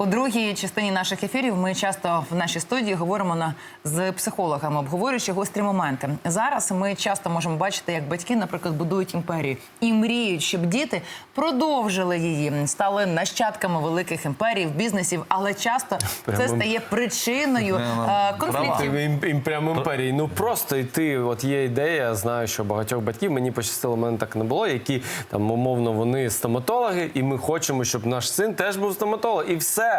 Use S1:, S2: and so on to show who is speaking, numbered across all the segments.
S1: У другій частині наших ефірів ми часто в нашій студії говоримо на з психологами, обговорюючи гострі моменти. Зараз ми часто можемо бачити, як батьки, наприклад, будують імперію і мріють, щоб діти продовжили її, стали нащадками великих імперій, бізнесів, але часто це стає причиною е, конфліктів.
S2: Прямо імперії. Ну просто йти. От є ідея. Я знаю, що багатьох батьків мені пощастило, мене так не було. Які там умовно вони стоматологи, і ми хочемо, щоб наш син теж був стоматолог. І все.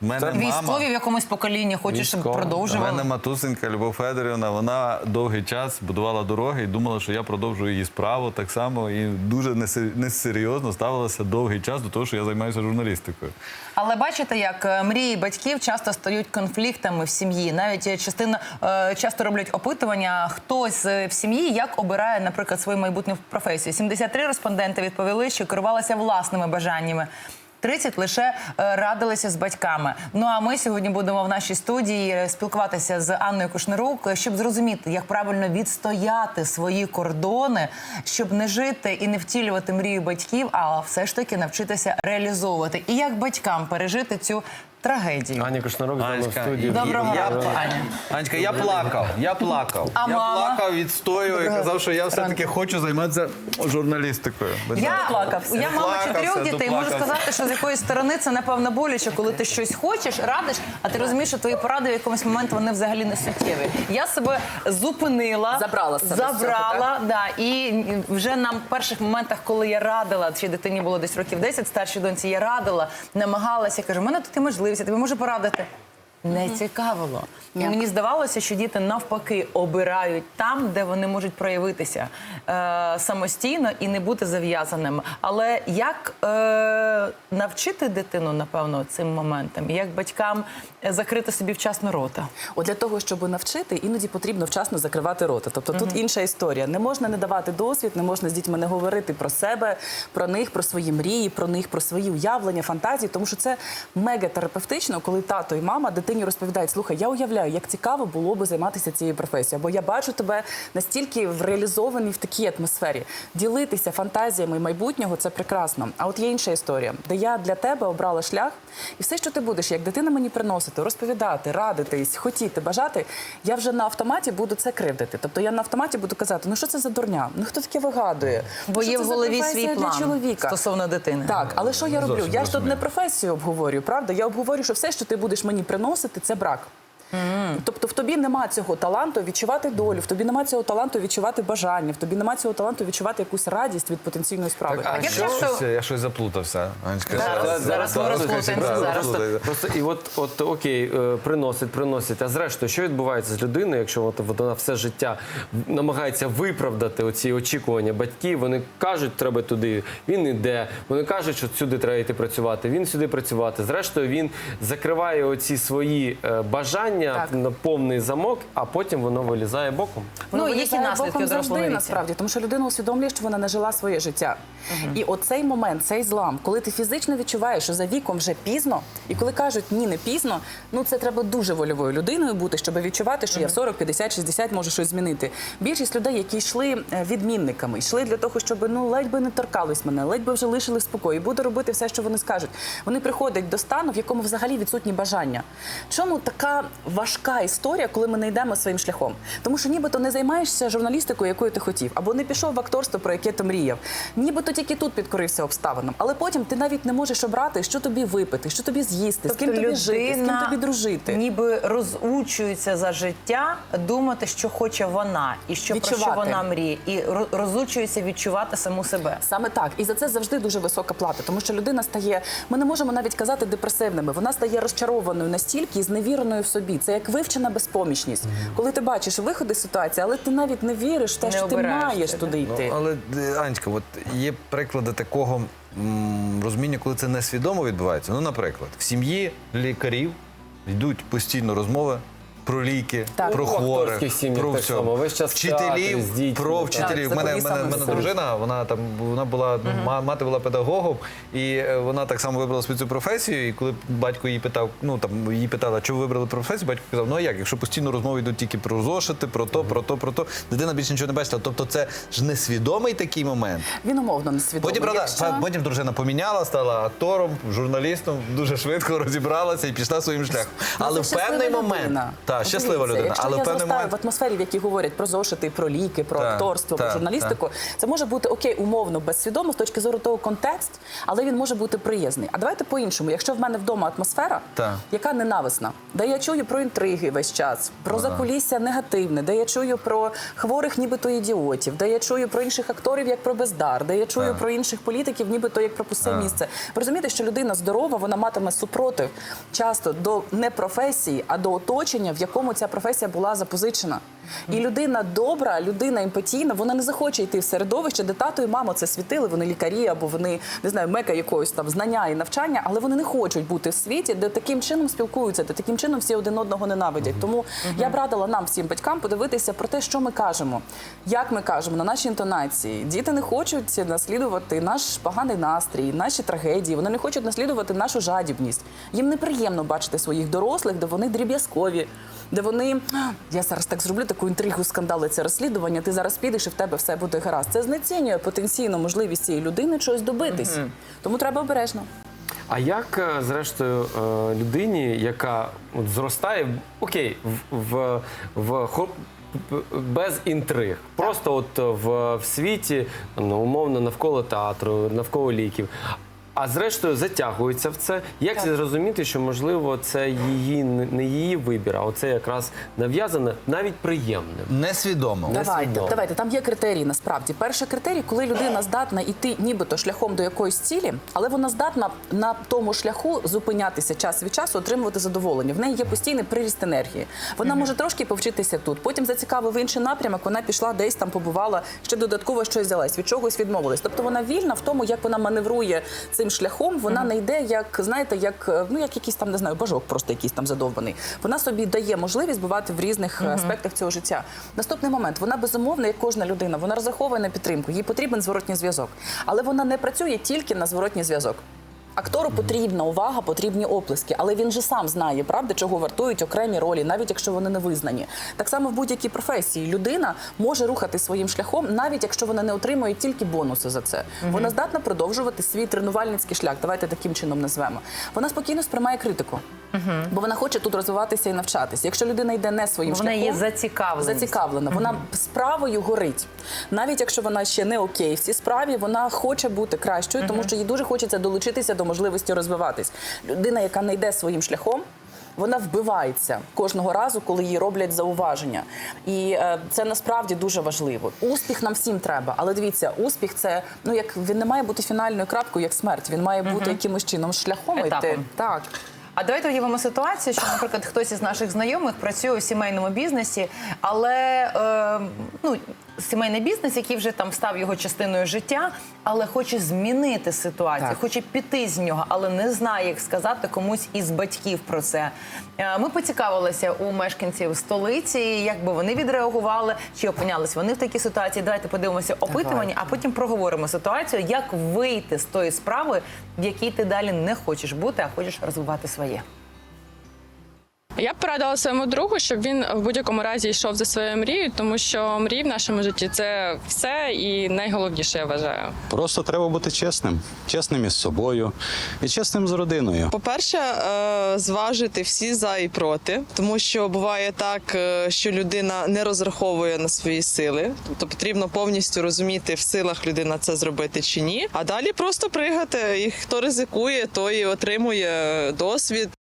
S3: Мене мама,
S1: Військові в якомусь поколінні щоб
S2: Військові.
S3: у мене матусенька Любов Федорівна, вона довгий час будувала дороги і думала, що я продовжую її справу так само. І дуже несе- несерйозно ставилася довгий час до того, що я займаюся журналістикою.
S1: Але бачите, як е, мрії батьків часто стають конфліктами в сім'ї. Навіть е, частина е, часто роблять опитування, хтось в сім'ї як обирає, наприклад, свою майбутню професію. 73 респонденти відповіли, що керувалися власними бажаннями. 30 лише е, радилися з батьками. Ну а ми сьогодні будемо в нашій студії е, спілкуватися з Анною Кушнирук, щоб зрозуміти, як правильно відстояти свої кордони, щоб не жити і не втілювати мрію батьків, а все ж таки навчитися реалізовувати. І як батькам пережити цю трагедію.
S2: Аня Кошнарок з нами в
S3: Анечка,
S2: студії.
S1: Доброго
S3: я-
S1: ранку, Аня.
S3: Анечка, я плакав, я плакав.
S1: А
S3: я
S1: мама?
S3: плакав, відстоював і казав, що я все-таки хочу займатися журналістикою.
S1: Я плакав. Я мама
S3: Доплакався,
S1: чотирьох дітей. Можу
S3: доплакався.
S1: сказати, що з якоїсь сторони це напевно боляче, коли ти щось хочеш, радиш, а ти розумієш, що твої поради в якомусь момент вони взагалі не суттєві. Я себе зупинила,
S4: Забрала себе з цього,
S1: забрала, да, і вже на перших моментах, коли я радила, ще дитині було десь років 10, старшій доньці я радила, намагалася, кажу, у мене тут є можливість, я тобі можу порадити. Не цікавило. І мені здавалося, що діти навпаки обирають там, де вони можуть проявитися е, самостійно і не бути зав'язаними. Але як е, навчити дитину, напевно, цим моментам? Як батькам е, закрити собі вчасно рота?
S4: От для того, щоб навчити, іноді потрібно вчасно закривати рота. Тобто тут інша історія. Не можна не давати досвід, не можна з дітьми не говорити про себе, про них, про свої мрії, про них, про свої уявлення, фантазії, тому що це мега терапевтично, коли тато і мама дитині розповідають: слухай, я уявляю, як цікаво було би займатися цією професією, або я бачу тебе настільки в- реалізований в такій атмосфері. Ділитися фантазіями майбутнього це прекрасно. А от є інша історія, де я для тебе обрала шлях, і все, що ти будеш, як дитина мені приносити, розповідати, радитись, хотіти, бажати, я вже на автоматі буду це кривдити. Тобто я на автоматі буду казати, ну що це за дурня? Ну хто таке вигадує?
S1: Бо є в голові свій план
S4: чоловіка.
S1: стосовно дитини.
S4: Так, але що я роблю?
S3: Зовсім
S4: я ж тут не професію обговорюю, правда? Я обговорюю, що все, що ти будеш мені приносити, це брак. Тобто в тобі нема цього таланту відчувати долю, в тобі нема цього таланту відчувати бажання, в тобі нема цього таланту відчувати якусь радість від потенційної справи.
S3: А
S1: я
S3: що?
S1: часто-
S3: Щось- Я щось заплутався. Анечка.
S1: Зараз- зараз
S3: Да,
S1: зараз.
S3: розплутаємося.
S2: Просто і от, от окей, е, приносить, приносить. А зрештою, що відбувається з людиною, якщо от вона все життя намагається виправдати оці очікування батьків? Вони кажуть, треба туди. Він іде. Вони кажуть, що сюди треба йти працювати. Він сюди працювати. Зрештою, він закриває оці свої е, бажання
S4: Так.
S2: на повний замок, а потім воно вилізає боком.
S1: Ну,
S4: Воно
S1: які наслідки
S4: завжди насправді, тому що людина усвідомлює, що вона не жила своє життя. І оцей момент, цей злам, коли ти фізично відчуваєш, що за віком вже пізно, і коли кажуть ні, не пізно, ну це треба дуже вольовою людиною бути, щоб відчувати, що я в 40, 50, 60 можу щось змінити. Більшість людей, які йшли е, відмінниками, йшли для того, щоб ну ледь би не торкались мене, ледь би вже лишили спокою, буду робити все, що вони скажуть. Вони приходять до стану, в якому взагалі відсутні бажання. Чому така важка історія, коли ми не йдемо своїм шляхом? Тому що нібито не займаєшся журналістикою, якою ти хотів, або не пішов в акторство, про яке ти мріяв. Нібито тільки тут підкорився обставинам, але потім ти навіть не можеш обрати, що тобі випити, що тобі з'їсти, з ким тобі жити, з ким тобі дружити.
S1: Ніби розучується за життя думати, що хоче вона, і що про що вона мріє, і розучується відчувати саму себе.
S4: Саме так, і за це завжди дуже висока плата, тому що людина стає. Ми не можемо навіть казати депресивними. Вона стає розчарованою настільки і зневіреною в собі. Це як вивчена безпомічність. Коли ти бачиш виходи з ситуації, але ти навіть не віриш в те,
S1: Не
S4: що ти маєш
S1: себе.
S4: туди йти.
S3: Ну, але е, Анечка, от є приклади такого м, розуміння, коли це несвідомо відбувається. Ну, наприклад, в сім'ї лікарів йдуть постійно розмови про ліки,
S4: Так.
S3: про хворих, про все.
S2: театри з
S3: вчителів,
S2: дітьми,
S3: про вчителів.
S4: Так,
S3: У мене, мене, мене дружина, вона там вона була ма- мати була педагогом, і е, вона так само вибрала собі цю професію. І коли батько її питав, ну там її питала, чого ви вибрали професію, батько казав, ну а як, якщо постійно розмови йдуть тільки про зошити, про то, про то, про то, дитина більше нічого не бачила. Тобто це ж несвідомий такий момент.
S4: Він умовно несвідомий.
S3: Потім, правда,
S4: Якщо-
S3: потім дружина поміняла, стала актором, журналістом, дуже швидко розібралася і пішла своїм шляхом. Але в певний
S4: щаслива
S3: момент, щаслива людина,
S4: Якщо
S3: але
S4: я зростаю
S3: момент.
S4: в атмосфері, в якій говорять про зошити, про ліки, про
S3: Так,
S4: акторство, про
S3: так,
S4: журналістику, це може бути окей, умовно, безсвідомо з точки зору того контекст, але він може бути приязний. А давайте по-іншому. Якщо в мене вдома атмосфера,
S3: Так.
S4: яка ненависна, де я чую про інтриги весь час, про закулісся негативне, де я чую про хворих, нібито ідіотів, де я чую про інших акторів як про бездар, де я чую про інших політиків, нібито як про пусте місце. Ви розумієте, що людина здорова, вона матиме супротив часто до не професії, а до оточення, в якому ця професія була запозичена. І людина добра, людина емпатійна, вона не захоче йти в середовище, де тато і мама це світили, вони лікарі або вони не знаю, мека якогось там знання і навчання, але вони не хочуть бути в світі, де таким чином спілкуються, де таким чином всі один одного ненавидять. Тому я б радила нам всім батькам подивитися про те, що ми кажемо, як ми кажемо на наші інтонації. Діти не хочуть наслідувати наш поганий настрій, наші трагедії. Вони не хочуть наслідувати нашу жадібність. Їм неприємно бачити своїх дорослих, де вони дріб'язкові, де вони я зараз так зроблю таку інтригу, скандали, це розслідування. Ти зараз підеш і в тебе все буде гаразд. Це знецінює потенційно можливість цієї людини чогось добитись. Тому треба обережно.
S2: А як, е, зрештою, е, людині, яка от зростає, окей, в, в, в без інтриг, просто от в, в світі, ну, умовно, навколо театру, навколо ліків. А зрештою затягується в це. Як це зрозуміти, що можливо це її не не її вибір, а оце якраз нав'язане навіть приємним.
S3: Несвідомо.
S4: Давайте, давайте. Там є критерії насправді. Перший критерій, коли людина здатна йти нібито шляхом до якоїсь цілі, але вона здатна на тому шляху зупинятися час від часу, отримувати задоволення. В неї є постійний приріст енергії. Вона може трошки повчитися тут. Потім зацікавив інший напрямок. Вона пішла десь там, побувала, ще додатково щось взялась, від чогось відмовилась. Тобто вона вільна в тому, як вона маневрує цим шляхом. Вона не йде, як знаєте, як е, ну як якийсь там не знаю, бажок, просто якийсь там задовбаний. Вона собі дає можливість бувати в різних е, аспектах цього життя. Наступний момент вона безумовно, як кожна людина, вона розраховує на підтримку. Їй потрібен зворотній зв'язок, але вона не працює тільки на зворотній зв'язок. Актору потрібна увага, потрібні оплески, але він же сам знає, правда, чого вартують окремі ролі, навіть якщо вони не визнані. Так само в будь-якій професії людина може рухати своїм шляхом, навіть якщо вона не отримує тільки бонуси за це. Вона здатна продовжувати свій тренувальницький шлях. Давайте таким чином назвемо. Вона спокійно сприймає критику, бо вона хоче тут розвиватися і навчатися. Якщо людина йде не своїм
S1: Вона
S4: шляхом,
S1: є зацікавленість.
S4: зацікавлена. Вона справою горить. Навіть якщо вона ще не окей в цій справі, вона хоче бути кращою, тому що їй дуже хочеться долучитися до можливості розвиватись. Людина, яка не йде своїм шляхом. Вона вбивається кожного разу, коли їй роблять зауваження, і е, це насправді дуже важливо. Успіх нам всім треба, але дивіться, успіх це ну як він не має бути фінальною крапкою, як смерть. Він має бути якимось чином шляхом
S1: Етапом.
S4: йти. Так.
S1: А давайте уявимо ситуацію, що, наприклад, хтось із наших знайомих працює у сімейному бізнесі, але е, ну, сімейний бізнес, який вже там став його частиною життя, але хоче змінити ситуацію,
S4: Так.
S1: хоче піти з нього, але не знає, як сказати комусь із батьків про це. Е, Ми поцікавилися у мешканців столиці, як би вони відреагували, чи опинялись вони в такій ситуації. Давайте подивимося опитування, а потім проговоримо ситуацію, як вийти з тої справи, в якій ти далі не хочеш бути, а хочеш розвивати своє.
S5: Я б порадила своєму другу, щоб він в будь-якому разі йшов за своєю мрією, тому що мрії в нашому житті це все і найголовніше, я вважаю.
S6: Просто треба бути чесним, чесним із собою і чесним з родиною.
S7: По-перше, е, зважити всі за і проти, тому що буває так, е, що людина не розраховує на свої сили, тобто потрібно повністю розуміти, в силах людина це зробити чи ні. А далі просто пригати. І хто ризикує, той отримує досвід.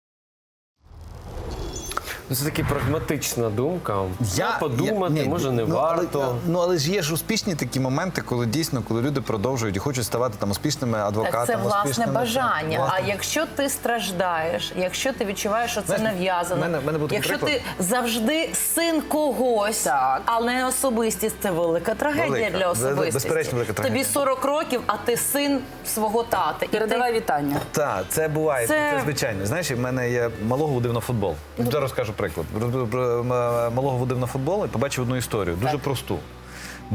S2: Ну, Це таки прагматична думка.
S3: Я
S2: подумати,
S3: ні,
S2: може не
S3: ну,
S2: варто.
S3: Але, ну але ж є ж успішні такі моменти, коли дійсно, коли люди продовжують і хочуть ставати там успішними адвокатами.
S1: Так це власне
S3: успішними-
S1: бажання.
S3: Власне.
S1: А якщо ти страждаєш, якщо ти відчуваєш, що це нав'язано,
S3: мене- мене
S1: якщо
S3: приклад.
S1: ти завжди син когось,
S4: Так.
S1: але не особистість, це велика трагедія
S3: Велика.
S1: для
S3: Безперечно, велика трагедія.
S1: Тобі 40 років, а ти син свого тата. І
S4: Передавай
S1: ти...
S4: вітання.
S3: Так, це буває, це...
S1: Це-
S3: звичайно. Знаєш, в мене є малого водив на футбол. Зараз скажу приклад. Малого водив на футбол і побачив одну історію, дуже просту.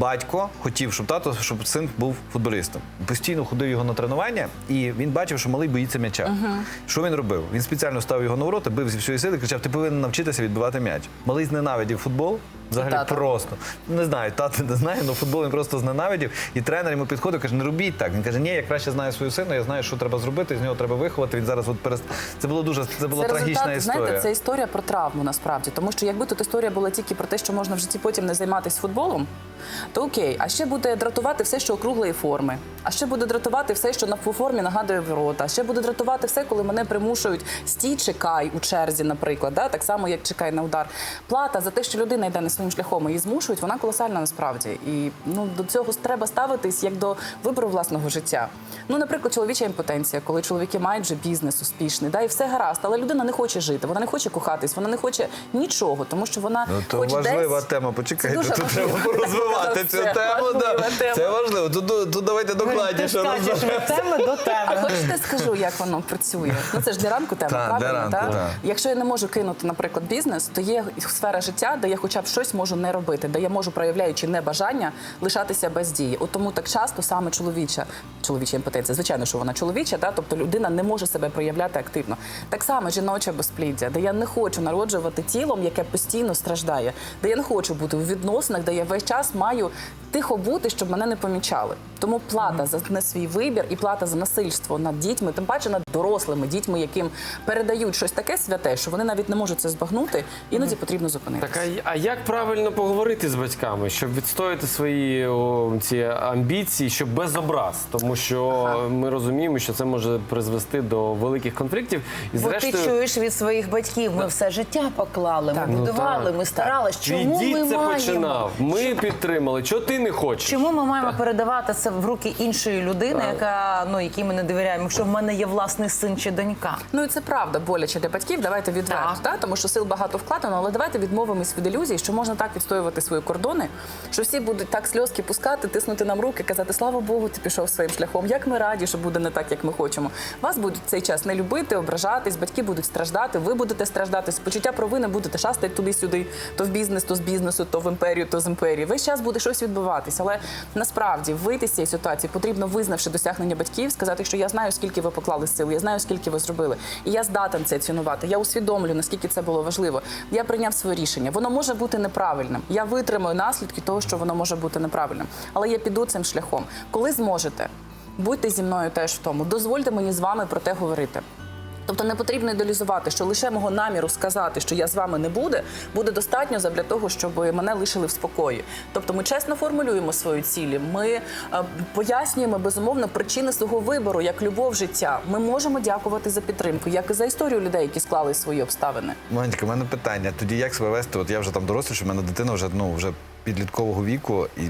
S3: Батько хотів, щоб тато, щоб син був футболістом. Постійно ходив його на тренування, і він бачив, що малий боїться м'яча. Що він робив? Він спеціально ставив його на ворота, бив зі всієї сили, кричав: ти повинен навчитися відбивати м'яч. Малий зненавидів футбол. Взагалі
S4: Тато.
S3: просто не знаю, тато не знає, але футбол він просто зненавидів. І тренер йому підходив, каже: не робіть так. Він каже, ні, я краще знаю свою сина, я знаю, що треба зробити, з нього треба виховати. Він зараз от перест... Це було дуже це була
S4: це
S3: трагічна
S4: результат,
S3: історія.
S4: знаєте, це історія про травму насправді. Тому що якби тут історія була тільки про те, що можна в житті потім не займатися футболом, то окей. А ще буде дратувати все, що округлої форми. А ще буде дратувати все, що на формі нагадує ворота. А ще буде дратувати все, коли мене примушують стій, чекай у черзі, наприклад, да? так само як чекай на удар. Плата за те, що людина йде не своїм шляхом, її змушують, вона колосальна насправді. І ну до цього треба ставитись як до вибору власного життя. Ну, наприклад, чоловіча імпотенція, коли чоловіки мають вже бізнес успішний, да, і все гаразд, але людина не хоче жити, вона не хоче кохатись, вона не хоче нічого, тому що вона
S3: Ну, то
S4: хоч
S3: важлива
S4: десь...
S3: тема. Почекайте, тут треба
S4: важливо.
S3: Порозвивати цю
S4: Це
S3: тему. да. Це важливо. Тут, давайте докладніше
S1: від теми до
S4: А
S1: теми.
S4: хочете скажу, як воно працює? Ну це ж для ранку тема, правильно?
S3: ранку.
S4: Якщо я не можу кинути, наприклад, бізнес, то є сфера життя, де я хоча б щось можу не робити, де я можу, проявляючи небажання, лишатися без дії. От тому так часто саме чоловіча, чоловіча імпотенція, звичайно, що вона чоловіча, тобто людина не може себе проявляти активно. Так само жіноче безпліддя, де я не хочу народжувати тілом, яке постійно страждає, де я не хочу бути у відносинах, де я весь час маю тихо бути, щоб мене не помічали. Тому плата за не свій вибір і плата за насильство над дітьми, тим паче над дорослими дітьми, яким передають щось таке святе, що вони навіть не можуть це збагнути, іноді потрібно зупинитися.
S2: Так, а, а як правильно поговорити з батьками, щоб відстояти свої о, ці амбіції, щоб без образ? Тому що ми розуміємо, що це може призвести до великих конфліктів. І
S1: Бо ти чуєш від своїх батьків, ми все життя поклали, ми
S2: Ну,
S1: будували,
S2: так.
S1: ми старались.
S2: твій
S1: Чому ми
S2: це
S1: маємо?
S2: починав. Ми підтримали. Чого ти не хочеш?
S1: Чому ми маємо передавати це в руки іншої людини, яка ну якій ми не довіряємо, якщо в мене є власний син чи донька?
S4: Ну і це правда боляче для батьків. Давайте відверто,
S1: Так.
S4: та? тому що сил багато вкладено, але давайте відмовимось від ілюзії, що можна так відстоювати свої кордони, що всі будуть так сльозки пускати, тиснути нам руки, казати Слава Богу, ти пішов своїм шляхом. Як ми раді, що буде не так, як ми хочемо. Вас будуть цей час не любити, ображатись, батьки будуть страждати, ви будете страждати, почуття провини будете шастати туди-сюди, то в бізнес, то з бізнесу, то в імперію, то з імперії. Весь час буде щось відбуватись. Але насправді вийти з цієї ситуації потрібно, визнавши досягнення батьків, сказати, що я знаю, скільки ви поклали сил, я знаю, скільки ви зробили. І я здатен це цінувати. Я усвідомлю, наскільки це було важливо. Я прийняв своє рішення. Воно може бути неправильним. Я витримаю наслідки того, що воно може бути неправильним. Але я піду цим шляхом. Коли зможете, будьте зі мною теж в тому. Дозвольте мені з вами про те говорити. Тобто не потрібно ідеалізувати, що лише мого наміру сказати, що я з вами не буде, буде достатньо для того, щоб мене лишили в спокої. Тобто ми чесно формулюємо свої цілі. Ми е, пояснюємо безумовно причини свого вибору, як любов життя. Ми можемо дякувати за підтримку, як і за історію людей, які склали свої обставини.
S3: Манечка, у мене питання. Тоді як себе вести? От я вже там дорослий, що в мене дитина вже ну вже підліткового віку, і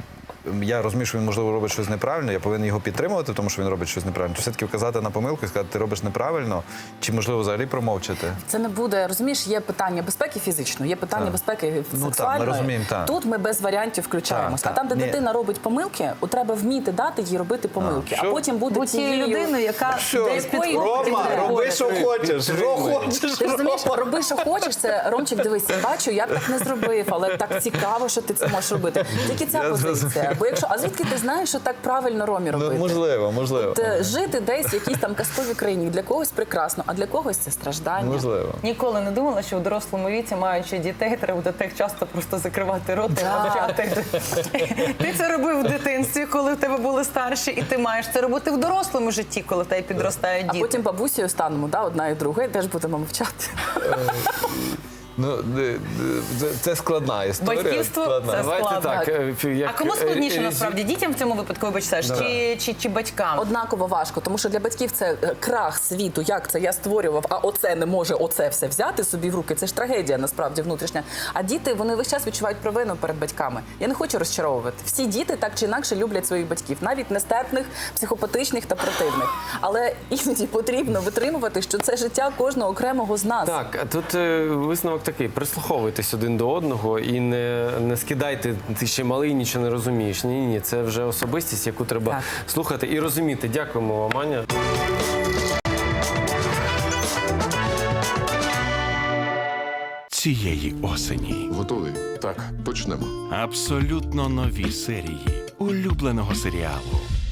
S3: я розумію, що він можливо робить щось неправильно. Я повинен його підтримувати, тому що він робить щось неправильно. Чи все-таки вказати на помилку і сказати, ти робиш неправильно, чи можливо взагалі промовчати?
S4: Це не буде розумієш. Є питання безпеки фізичної, є питання
S3: Так.
S4: безпеки
S3: Ну, так, ми розуміємо, так.
S4: Тут ми без варіантів включаємося.
S3: Так,
S4: А там, де.
S3: Ні.
S4: дитина робить помилки, от треба вміти дати їй робити помилки, а,
S3: Що?
S4: потім бути
S1: Будь тією людиною, яка десь під
S3: Рома, роби, що хочеш, що хочеш.
S4: Ти розумієш, роби, що хочеш. Це Ромчик, дивись, бачу, я б так не зробив, але так цікаво, що ти це можеш робити. Тільки ця
S3: Я
S4: позиція. Бо якщо, а звідки ти знаєш, що так правильно Ромі робити?
S3: Ну, можливо, можливо.
S4: От, е, жити десь в якійсь там казковій країні для когось прекрасно, а для когось це страждання.
S3: Можливо.
S1: Ніколи не думала, що у дорослому віці, маючи дітей, треба буде так часто просто закривати рот і
S4: Так.
S1: Ти це робив в дитинстві, коли в тебе були старші, і ти маєш це робити в дорослому житті, коли в тебе підростають
S4: А потім бабусею станемо, да, одна і друга, і теж будемо мовчати.
S3: Ну, де- це, це складна історія.
S1: Батьківство
S3: складна.
S1: це
S2: Давайте
S1: складно.
S2: так. е, як,
S1: А кому
S2: е,
S1: складніше
S2: е,
S1: насправді дітям в цьому випадку вибачаєш, чи, чи, чи батькам?
S4: Однаково важко, тому що для батьків це е, крах світу. Як це я створював, а оце не може оце все взяти собі в руки. Це ж трагедія насправді внутрішня. А діти вони весь час відчувають провину перед батьками. Я не хочу розчаровувати. Всі діти так чи інакше люблять своїх батьків, навіть нестерпних, психопатичних та противних. Але іноді потрібно витримувати, що це життя кожного окремого з нас.
S2: Так, а тут е, висновок такий: прислуховуйтесь один до одного і не, не скидайте, ти ще малий, нічого не розумієш. Ні, ні, це вже особистість, яку треба
S4: Так.
S2: слухати і розуміти. Дякуємо вам, Аня.
S8: цієї осені.
S9: Готовий? Так, почнемо.
S8: Абсолютно нові серії улюбленого серіалу